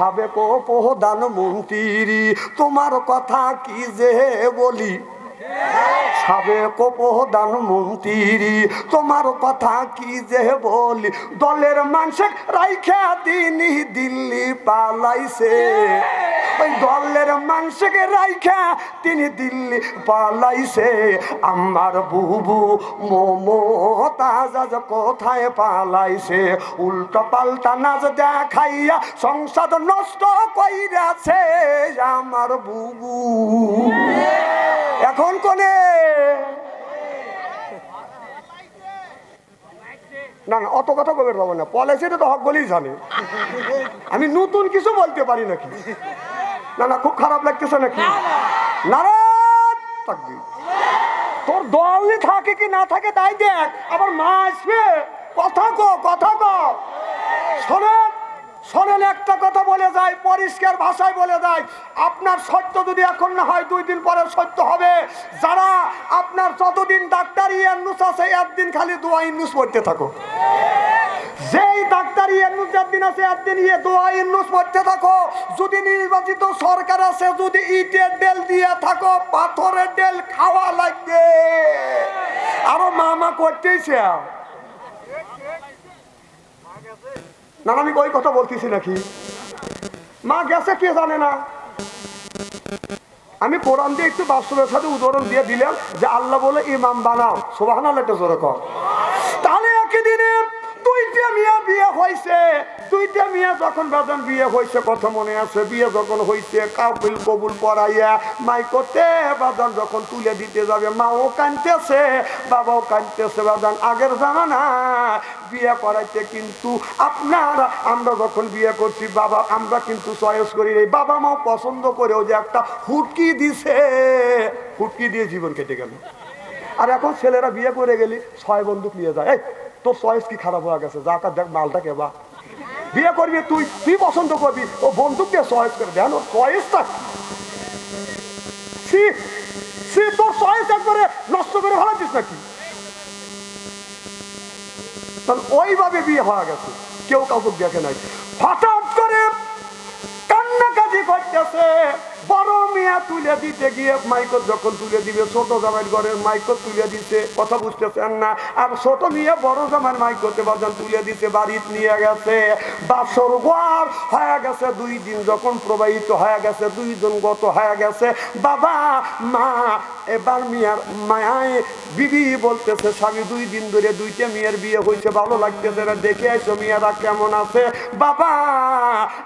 সাবেক প্রধান মন্ত্রী তোমার কথা কি যে বলি? সাবেক প্রধান মন্ত্রী তোমার কথা কি যে বলি? দলের মানুষ রাইখা দিনই দিল্লি পালাইছে। ওই দলের মানুষকে রাইখা তিনি দিল্লি পালাইছে। আমার বুবু মমতাজ কোথায় পালাইছে? উল্টো পাল্টা নাচ দেখাইয়া সংসদ নষ্ট কইরাছে আমার বুবু। এখন কোনে না না, অত কথা বলবে পাবো না। পলিসিটা তো হক বলেই জানে। আমি নতুন কিছু বলতে পারি নাকি? না না, খুব খারাপ লাগতেছে নাকি? থাকবি তোর দল থাকে কি না থাকে তাই দেখ। আবার মা আসবে। কথা কো কথা কো। শোনেন। শোনেন, একটা কথা বলে যায়, পরিষ্কার ভাষায় বলে যায়। আপনার সত্য যদি এখন না হয়, দুই দিন পরে সত্য হবে। যারা আপনার যতদিন ডাক্তার ইয়ান্নুস আছে, একদিন খালি দোয়া ইন্নুস পড়তে থাকো। যেই ডাক্তার ইয়ান্নুস একদিন আছে, একদিন ইয়ে দোয়া ইন্নুস পড়তে থাকো। যদি নির্বাচিত সরকার আছে, যদি ইটের ডেল দিয়ে থাকো, পাথরের ডেল খাওয়া লাগবে। আরও মামা করতেইছে। না আমি ওই কথা বলতেছি নাকি? মা গেছে কে জানে না? আমি কোরআন দিয়ে একটু বাস্তবের সাথে উদাহরণ দিয়ে দিলাম যে আল্লাহ বলে, ইমাম বানাও। সোবাহান আল্লাহ জোরে কর তাহলে একই দিনে দুইটা মিয়া বিয়ে হয়েছে। দুইটা মিয়া যখন বেতন বিয়ে হয়েছে, কথা মনে আছে, বিয়ে যখন হয়েছে কাবিল কবুল পড়াইয়া মাই করতে। বাদান যখন তুলে দিতে যাবে, মাও কানতেছে, বাবাও কানতেছে বাদান আগের জামানা বিয়ে করাইতে কিন্তু আপনার, আমরা যখন বিয়ে করছি, বাবা, আমরা কিন্তু চয়েস করি এই বাবা মাও পছন্দ করেও যে একটা হুটকি দিছে। হুটকি দিয়ে জীবন কেটে গেল। আর এখন ছেলেরা বিয়ে করে গেলি ছয় বন্দুক নিয়ে যায়। এই, তোর চয়েস কি খারাপ হয়ে গেছে? যা দেখ, মালটা কেবা। বিয়ে করবি, তুই তুই পছন্দ করবি? ও বন্ধুকে সহজ করে দেন ওর চয়েসটা সি সি তোর একবারে নষ্ট করে ভালাচ্ছিস নাকি? তাহলে ওইভাবে বিয়ে হয়ে গেছে। কেউ কাউকে দেখে নাই। হঠাৎ করে কান্নাকাটি করতেছে। বড় মিয়া তুলে দিতে গিয়ে যখন তুলে দিবে, ছোট ঘরের তুলে কথা বুঝতেছেন না? আর ছোট বড় বাজান তুলে নিয়ে গেছে। হয়ে গেছে, দুই দিন যখন প্রবাহিত হয়ে গেছে দুই দিন গত হয়ে গেছে। বাবা, মা, এবার মিয়ার বিবি বলতেছে, স্বামী, দুই দিন ধরে দুইটা মেয়ের বিয়ে হয়েছে, ভালো লাগতেছে না, দেখে আইসো মেয়েরা কেমন আছে? বাবা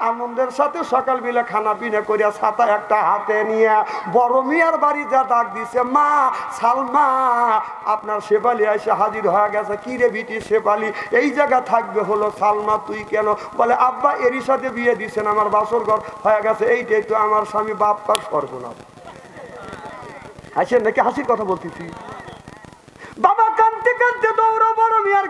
আনন্দের সাথে সকাল বেলা খানা করিয়া ছাতা একটা হাতে নিয়ে বড় মিয়ার বাড়ি যা ডাক দিছে, মা সালমা, আপনার এসে হাজির হয়ে গেছে। কি রে এই জায়গা থাকবে হলো সালমা, তুই কেন? বলে, আব্বা এরই সাথে বিয়ে দিছেন, আমার বাসর ঘর হয়ে গেছে, এইটাই তো আমার স্বামী, বাপ কাজ সর্বনাশ। হাসেন নাকি হাসির কথা বলতেছি? কানতে দৌড়ো, বড় মিয়ার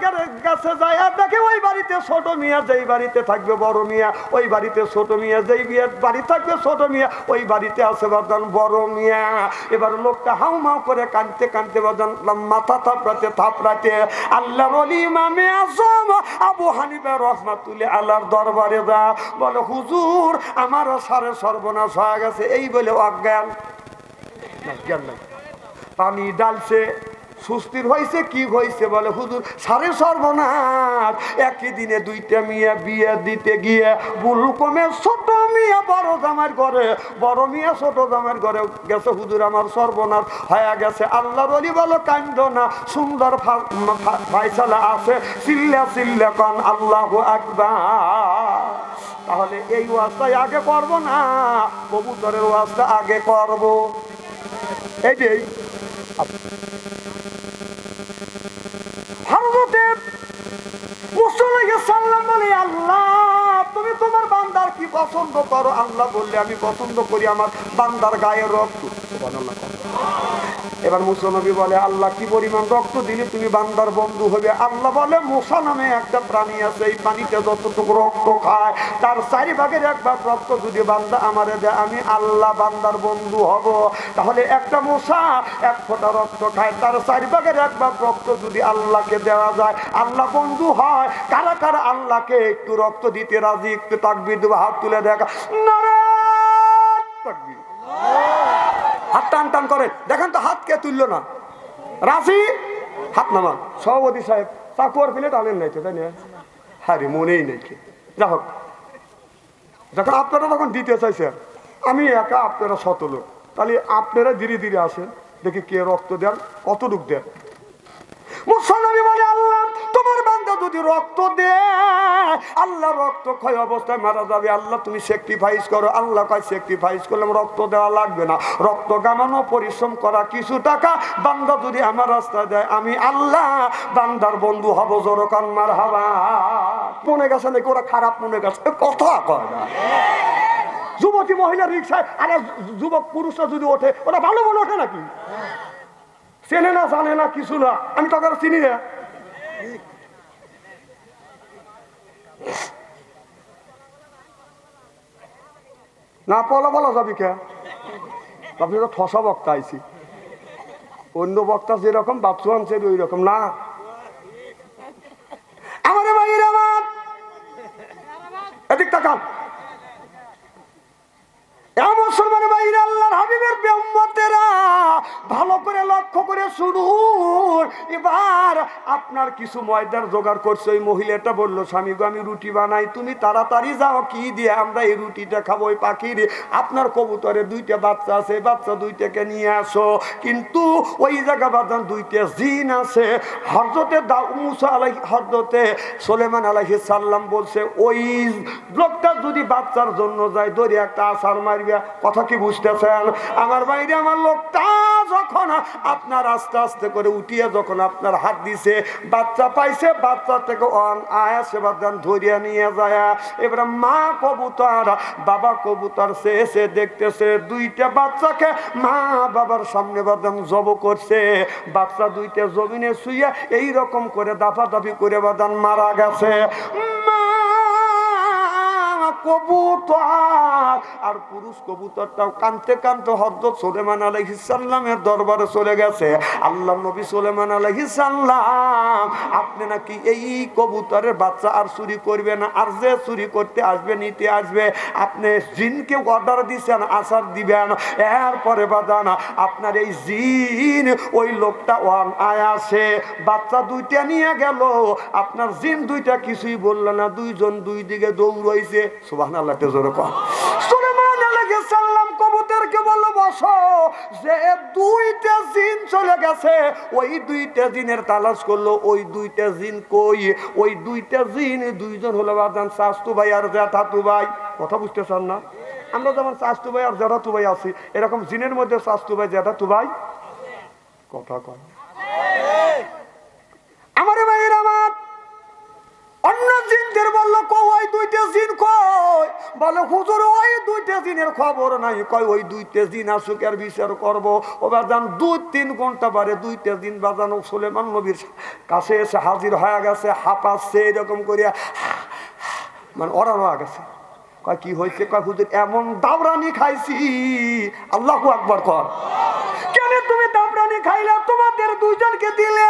কাছে যায়। আর দেখে ওই বাড়িতে ছোট মিয়া, যেই বাড়িতে থাকবে বড় মিয়া, ওই বাড়িতে ছোট মিয়া, যেই বিয়ের বাড়ি থাকবে ছোট মিয়া, ওই বাড়িতে আছে বাদান বড় মিয়া। এবার লোকটা হাউ মাউ করে কানতে কানতে বাদান মাথা থাপড়াতে থাপড়াতে আল্লাহ ইমামে আসম আবু হানিফা রহমাতুল্লাহ আল্লাহর দরবারে যা বলে, হুজুর, আমার সারে সর্বনাশ হয়ে গেছে। এই বলে অজ্ঞান। পানি ডালছে। সুস্থির হয়েছে কি হয়েছে বলে হুজুর? সারে সর্বনাশ। একই দিনে দুইটা মিয়া বিয়ে দিতে গিয়ে বুল কমে ছোট মিয়া, বড় জামার ঘরে, বড় মিয়া ছোট জামার ঘরে গেছে হুজুর, আমার সর্বনাশ হয়ে গেছে। আল্লাহর অলি বলো কান্দ না, সুন্দর ফাইসালা আছে। চিল্লা চিল্লা কন, আল্লাহ আকবার। তাহলে এই ওয়াজটাই আগে করব না? কবুতরের ওয়াজটা আগে করব। এই যে হরমতে মুসলিকে সাল্লাম বলে আল্লাহ, তুমি তোমার বান্দার কি পছন্দ করো আল্লাহ বললে, আমি পছন্দ করি আমার বান্দার গায়ের রক্ত। এবার মুসনবী বলে, আল্লাহ, কি পরিমাণ রক্ত দিলে তুমি বান্দার বন্ধু হবে? আল্লাহ বলে মশা নামে একটা প্রাণী আছে, এই পানিতে যতটুকু রক্ত খায়, তার চারি ভাগের এক ভাগ রক্ত যদি বান্দা আমারে দেয়, আমি আল্লাহ বান্দার বন্ধু হব। তাহলে একটা মশা এক ফোঁটা রক্ত খায়, তার চারি ভাগের এক ভাগ রক্ত যদি আল্লাহকে দেওয়া যায়, আল্লাহ বন্ধু হয়। কারা কারা আল্লাহকে একটু রক্ত দিতে রাজি, একটু তাকবির দেবো হাত তুলে দেখা। নারে তাকবির টান টান করে। দেখেন তো হাত কে তুললো না। রাফি, হাত নামা। সভাপতি সাহেব চাকুয়ার প্লেট আনেন নাই তো, তাই না? হ্যাঁ রে মনেই নেই কে। যা হোক। যখন আপনারা তখন দিতে চাইছেন, আমি একা আপনারা শত লোক। তাহলে আপনারা ধীরে ধীরে আসেন, দেখি কে রক্ত দেন কতটুক দেন। মুসলমানি যদি রক্ত দেয় আল্লাহ রক্ত ক্ষয় অবস্থায় মারা যাবে। আল্লাহ, তুমি স্যাক্রিফাইস করো। আল্লাহ কয় স্যাক্রিফাইস করলাম রক্ত দেওয়া লাগবে না। রক্ত গামানো, পরিশ্রম করা কিছু টাকা বান্দা যদি আমার রাস্তায় দেয়, আমি আল্লাহ বান্দার বন্ধু হব জোরকান মার হাবা মনে গেছে নাকি? ওরা খারাপ মনে গেছে। কথা কয় না। যুবতী মহিলা রিক্সায়, আরে যুবক পুরুষরা যদি ওঠে, ওরা ভালো মনে ওঠে নাকি? চেনে না, জানে না, কিছু না। আমি তোকে চিনি না। না, পলা বলা যাবি কে? আপনি তো ঠসা বক্তা আইছি। অন্য বক্তা যেরকম, বাপসু আনছে ওই রকম না আমার ভাইয়ের আমার এদিক তাকান এ মুসলমান ভাইরা আল্লাহর হাবিবের বেম্মতেরা ভালো করে লক্ষ্য করে শুনুন। এবার আপনার কিছু ময়দার জোগাড় করছে ওই মহিলাটা, বলল, স্বামী গো, আমি রুটি বানাই, তুমি তাড়াতাড়ি যাও, কি দিয়ে আমরা এই রুটিটা খাব ওই পাখির? আপনার কবুতরে দুইটা বাচ্চা আছে বাচ্চা দুইটাকে নিয়ে আসো। কিন্তু ওই জায়গা বাদান দুইটা জিন আছে। হরজতে মুসা আলাই হরজতে সোলেমান আলাহি সাল্লাম বলছে, ওই লোকটা যদি বাচ্চার জন্য যায় দড়ি একটা আসার মারবে। কথা কি বুঝতেছেন? আমার বাইরে আমার লোকটা যখন আপনার আস্তে আস্তে করে উঠিয়ে যখন আপনার হাত দিছে, বাচ্চা পাইছে, বাচ্চা থেকে অন আয়া সেবাদান ধরিয়া নিয়ে যায়। এবার মা কবুতর, বাবা কবুতর সে এসে দেখতেছে, দুইটা বাচ্চাকে মা বাবার সামনে বাদাম জব করছে। বাচ্চা দুইটা জমিনে শুয়ে এই রকম করে দাফা দাফি করে বাদান মারা গেছে। মা কবুতর। আর পুরুষ কবুতরটাও কানতে কানতে হজরত সোলেমান আলহিসাল্লামের দরবারে চলে গেছে। আল্লাহ নবী সোলেমান আলহিসাল্লাম আপনি নাকি এই কবুতরের বাচ্চা আর চুরি করবে না? আর যে চুরি করতে আসবে, নিতে আসবে, আপনি জিনকে অর্ডার দিচ্ছেন আসার দিবেন, এরপরে বাদান আপনার এই জিন, ওই লোকটা ওয়ান আয়াসে বাচ্চা দুইটা নিয়ে গেল, আপনার জিন দুইটা কিছুই বলল না, দুইজন দুই দিকে দৌড়াইছে। সুবাহ আল্লাহ জোরে কর সুলেমান আলাইহিস সালাম কবুতরকে দুইটা জিন চলে গেছে। ওই দুইটা জিনের তালাশ করল, ওই দুইটা জিন কই? ওই দুইটা জিন, দুইজন হলো বাদান শাস্তু ভাই আর জ্যাঠাতু ভাই। কথা বুঝতেছেন না? আমরা যেমন শাস্তু ভাই আর জ্যাঠাতু ভাই আছি, এরকম জিনের মধ্যে শাস্তু ভাই, জ্যাঠাতু ভাই? কথা কয় আমার ভাইয়ের আমার অন্য জিনদের বলল কো ওই দুইটা জিন কই বলে, হুজুর, ওই দুইটা দিনের খবর নাই। কয়, ওই দুইটা দিন আসুক আর বিচার করব। ও বাজান, দুই তিন ঘণ্টা বারে দুইটা দিন বাজানো সুলেমান নবীর কাছে এসে হাজির হয়ে গেছে, হাঁপাচ্ছে, এরকম করিয়া মানে ওরা হয়ে গেছে। কয়, কি হয়েছে? কয়, হুজুর, এমন দাবরানি খাইছি। আল্লাহ আকবর কর। কেন তুমি দাবরানি খাইলা? তোমাদের দুইজনকে দিলে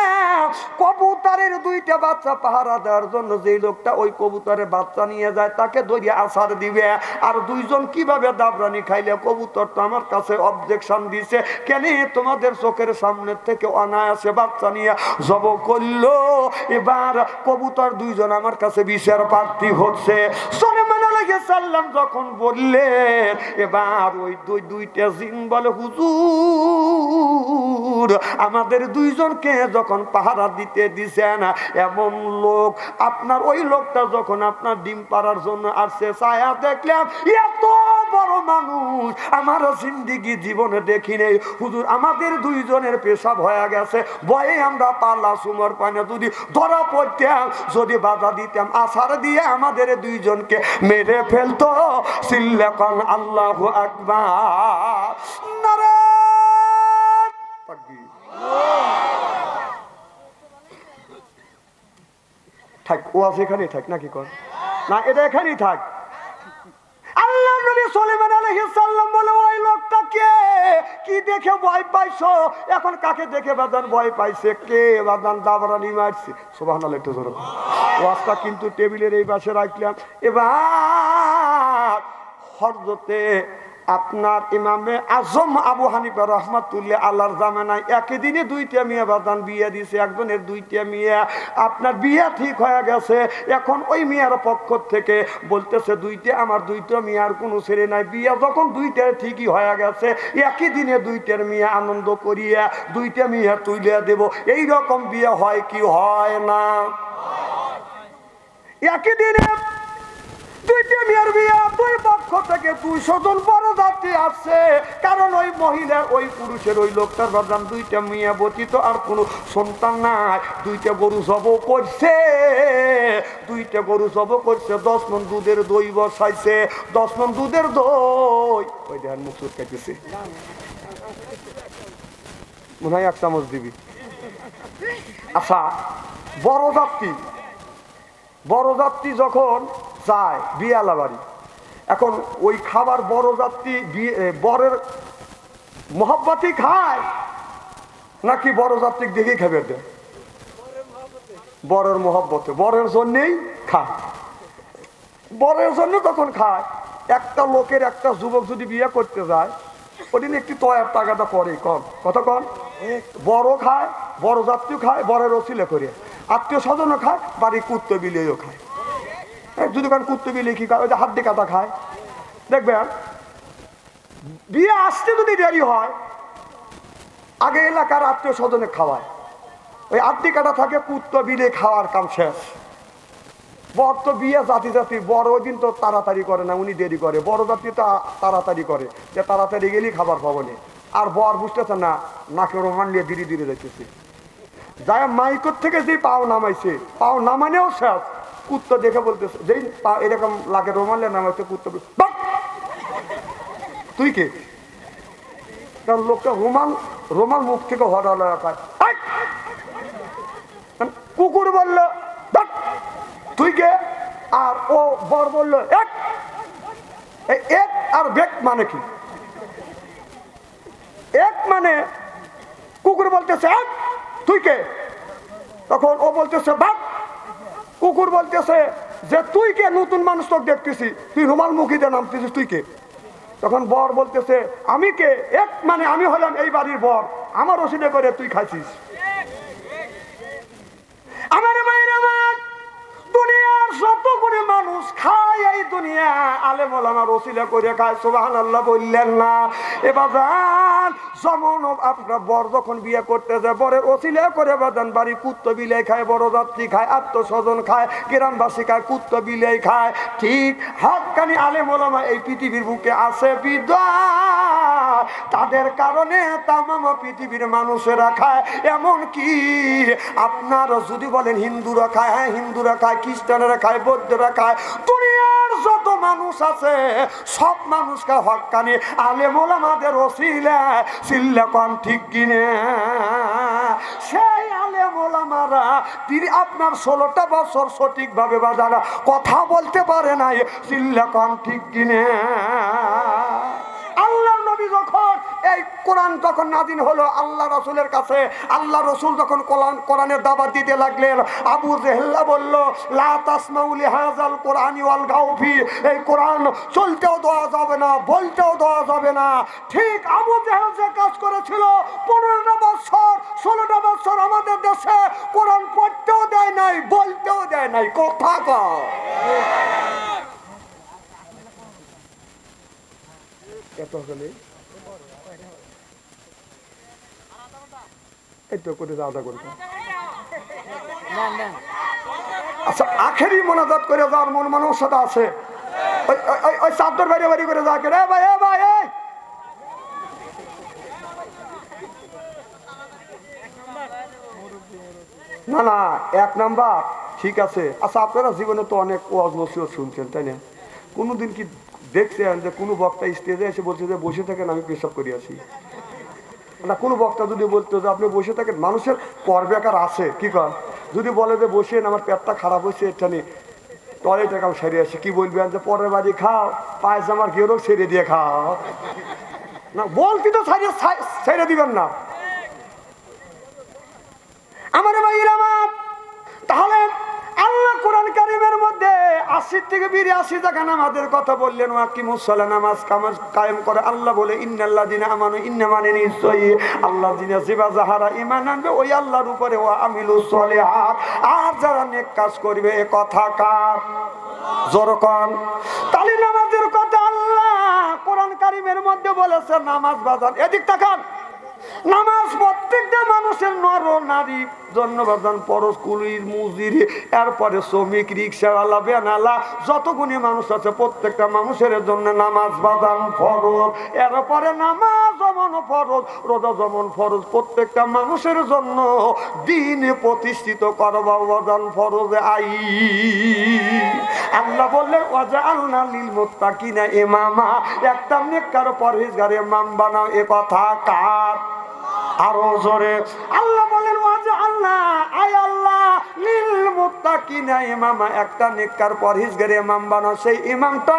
কবুতরের দুইটা বাচ্চা পাহারা দেওয়ার জন্য যেই লোকটা ওই কবুতরের বাচ্চা নিয়ে যায়, তাকে ধরিয়ে আসার দিবে। আর দুইজন কীভাবে দাবরানি খাইলে? কবুতর তো আমার কাছে অবজেকশন দিছে। কেন তোমাদের চোখের সামনে থেকে অনায়াসে বাচ্চা নিয়ে জব করল? এবার কবুতর দুইজন আমার কাছে বিষের প্রার্থী হচ্ছে। আলাইহিস সাল্লাম যখন বললেন, এবার ওই দুই, দুইটা জিন বলে, হুজুর, আমাদের দুইজনকে যখন পাহারা দিতে দিছেন এমন লোক, আপনার ওই লোকটা যখন আপনার ডিম পাড়ার জন্য আসছে, ছায়া দেখলাম এত বড় মানুষ আমার জিন্দিগি জীবনে দেখি নেই। হুজুর, আমাদের দুইজনের পেশা ভয়া গেছে। ভয়ে আমরা পাল্লা সুমর পানে যদি ধরা পড়তাম, যদি বাধা দিতাম আশার দিয়ে আমাদের দুইজনকে মেরে ফেলতো। সিল্লেখন আল্লাহ আকবার। থাক ও আছে এখানেই থাক, নাকি কর? না, এটা এখানেই থাক। আল্লাহ নবী সুলাইমান আলাইহিস সালাম বলে, ওই লোকটা কে? দেখে ভয় পাইছো? এখন কাকে দেখে বাদান ভয় পাইছে? কে বাদান দাবরানি মারছে? সুবহানাল্লাহ, একটু জোরে। ওয়াজটা কিন্তু টেবিলের এই পাশে রাখলাম। এবার হরজতে আপনার ইমামে আজম আবু হানিফা রহমাতুল্লাহ আল্লাহর জামানায় একই দিনে দুইটা মেয়ে বাদান বিয়ে দিছে একজনের দুইটা মেয়ে। আপনার বিয়ে ঠিক হয়ে গেছে, এখন ওই মেয়ের পক্ষ থেকে বলতেছে, দুইটা আমার দুইটা মেয়ের কোনো ছেলে নাই। বিয়ে যখন দুইটার ঠিকই হয়ে গেছে, একই দিনে দুইটার মেয়ে আনন্দ করিয়া দুইটা মেয়ে তুলিয়া দেব। এই রকম বিয়ে হয় কি হয় না? একই দিনে দুইটা মেয়ের বিয়ে, দুই পক্ষ থেকে দুইশো জন বড় যাত্রী আসছে কারণ ওই মহিলা, ওই পুরুষের ওই লোকটার বাদাম দুইটা মেয়ে বচিত, আর কোনো সন্তান নাই। দুইটা গরু জব করছে। দুইটা গরু জব করছে, দশ মন দুধের দই বসাইছে। দশ মন দুধের দই। ওই দেখেন মুখ চুটকাইতেছে মনে হয় এক চামচ দিবি। আচ্ছা বড় যাত্রী বড় যাত্রী যখন যায় বিয়ালা বাড়ি এখন ওই খাবার বড় যাত্রী বরের মহাব্বাতি খায়, নাকি বড় যাত্রী দেখেই খাবে বরের মহব্বতে, বরের জন্যেই খায়। বরের জন্য তখন খায়। একটা লোকের একটা যুবক যদি বিয়ে করতে যায়, ওদিন একটি তয়ার টাকাটা করে কম কত কম বড় খায়, বড় যাত্রীও খায়, বরের ওসিলে করে। আত্মীয় স্বজনও খায় বাড়ি কুত্ত বিলেও খায়। যদি কারণ কুত্ত বিলে কি খায় ওই যে হাড্ডি কাটা খায়, দেখবেন, বিয়ে আসতে যদি দেরি হয়, আগে এলাকার আত্মীয় স্বজনে খাওয়ায়। ওই আটটি কাটা থাকে, কুত্ত বিলে খাওয়ার কাম শেষ। বর তো বিয়ে জাতি জাতি, বড় ওই দিন তো তাড়াতাড়ি করে না, উনি দেরি করে। বড় জাতি তো তাড়াতাড়ি করে, যে তাড়াতাড়ি গেলেই খাবার পাবো নে। আর বর বুঝতেছে না, নাকে রোমান নিয়ে ধীরে ধীরে যাইতেছে। যায় মাইকর থেকে যেই পাও নামাইছে, পাও নামানেও শেষ। কুত্ত দেখে বলতেছে যেই এরকম লাগে রোমালে নাম হচ্ছে "বাক!" তুই কে? লোকটা রোমাল রোমাল মুখ থেকে খায় কুকুর বলল! তুই কে? আর ও বর বলল, এক! এক আর বেক মানে কি? এক মানে কুকুর বলতেছে, এক! তুই কে? তখন ও বলতেছে বাক কুকুর বলতেছে যে তুই কে? নতুন মানুষ তোকে দেখতেছি। তুই রুমাল মুখী মুখিতে নামতেছিস তুই কে? তখন বর বলতেছে আমি কে? এক মানে আমি হলাম এই বাড়ির বর। আমার ওষুধে করে তুই খাইছিস। আমার যত করে মানুষ খায় এই দুনিয়া আলে আমার ওসিলা করে খায় সোবাহান আল্লাহ বললেন না। এবার যেমন আপনার বর যখন বিয়ে করতে যায় বরের ওসিলা করে বাদান বাড়ি কুত্ত বিলে খায়, বড় যাত্রী খায়, আত্মস্বজন খায়, গ্রামবাসী খায়, কুত্ত বিলে খায়, ঠিক হাক্কানি আলে মোলামা এই পৃথিবীর বুকে আছে বিদায় তাদের কারণে তামাম পৃথিবীর মানুষেরা খায়। এমন কি আপনার যদি বলেন হিন্দুরা খায় হ্যাঁ হিন্দুরা খায়, খ্রিস্টানেরা খায়, বৌদ্ধরা খায়, দুনিয়ার যত মানুষ আছে, সব মানুষকে হকানি আলেমুল আমাদের ওসিলে সিল্লে কম ঠিক কিনে। সেই আলেমুল আমারা তিনি আপনার ষোলোটা বছর সঠিকভাবে বাজারা কথা বলতে পারে নাই সিল্লে কম ঠিক কিনে। নবী যখন এই কোরআন যখন নাদিন হলো, আল্লাহ রসুলের কাছে, আল্লাহ রসুল যখন কোরআন, কোরআনের দাবার দিতে লাগলেন, আবু জেহেল্লা বলল, লা তাসমাউলি হাজাল কোরআনি ওয়াল গাউফি এই কোরআন চলতেও দেওয়া যাবে না, বলতেও দেওয়া যাবে না। ঠিক আবু জেহেল যে কাজ করেছিল পনেরোটা বছর ষোলোটা বছর আমাদের দেশে কোরআন পড়তেও দেয় নাই, বলতেও দেয় নাই। কথা কও এত করে আদা করব আচ্ছা আখেরি মোনাজাত করে যাওয়ার মন মানসতা আছে। ওই বাড়ি করে যাকে রে ভাই, এ ভাই না না, এক নাম্বার, ঠিক আছে। আচ্ছা আপনারা জীবনে তো অনেক ওয়াজ নসিহত শুনছেন, তাই না? কোনোদিন কি দেখছেন যে কোনো বক্তা স্টেজে এসে বলছে যে বসে থাকেন, আমি পেশাব করি আসি। না, কোনো বক্তা যদি বলতো যে আপনি বসে থাকেন, মানুষের পর বেকার আছে, কি কর যদি বলে যে বসেন, আমার পেটটা খারাপ হয়েছে এটা নিয়ে টয়লেটে কাউ সেরে আসে। কি বলবেন যে, পরের বাড়ি খাও, পায়জামার গেরও সেরে দিয়ে খাও। না, বলতি তো ছেড়ে দিবেন না। আমার আমার কোরআন কারিমের মধ্যে আশি থেকে বিরাশি টাকা নামাজের কথা বললেন নামাজ কামাজ কায়েম করে আল্লাহ বলে ইন্না মানে আল্লাহ দিনে জিবা ইমান আনবে, ওই উপরে আর যারা কাজ কথা কার? কথা আল্লাহ কোরআন কারিমের মধ্যে বলেছে নামাজ বাজান। এদিক তাকান। নামাজ প্রত্যেকটা মানুষের নর নারী। জন্মবাদান পরশ, কুলির, মুজির, এরপরে শ্রমিক, রিক্সাওয়ালা বেনালা যতগুলি মানুষ আছে প্রত্যেকটা মানুষের জন্য নামাজ বাদান ফরজ, এরপরে নামাজ যেমন ফরজ, রোজা যেমন ফরজ, প্রত্যেকটা মানুষের জন্য দিন প্রতিষ্ঠিত করবা বাদান ফরজ। আই, আল্লাহ বললেন ওয়াজা আল্লাহ লিল মুত্তাকিনা ইমামা একটা নেককার পরহেজগার ইমাম বানাও, এ কথা কার? আরও জোরে। আল্লাহ বলেন আল্লাহ আয় আল্লাহ একটা ইমাম সেই ইমামটা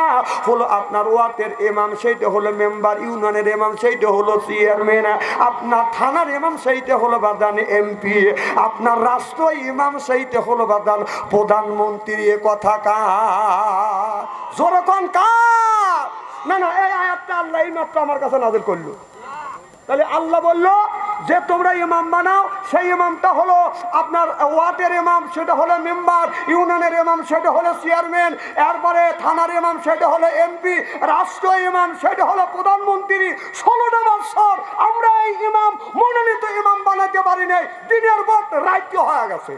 আপনার ওয়ার্ডের ইমাম, সেইটা মেম্বার ইউনিয়নের সেইটা আপনার থানার আপনার রাষ্ট্র ইমাম, সেইটা হলো বাদান প্রধানমন্ত্রী। কথা কার? জোরকন কার? না না আল্লাহ আমার কাছে নাজিল করল। তাহলে আল্লাহ বলল যে তোমরা ইমাম বানাও, সেই ইমামটা হলো আপনার ওয়ার্ডের ইমাম, সেটা হলো মেম্বার, ইউনিয়নের ইমাম, সেটা হলো চেয়ারম্যান, এরপরে থানার ইমাম, সেটা হলো এমপি রাষ্ট্র ইমাম, সেটা হলো প্রধানমন্ত্রী। ষোলোটা বছর আমরা এই ইমাম, মনোনীত ইমাম বানাতে পারি নাই। দিনের পর রাজ্য হয়ে গেছে।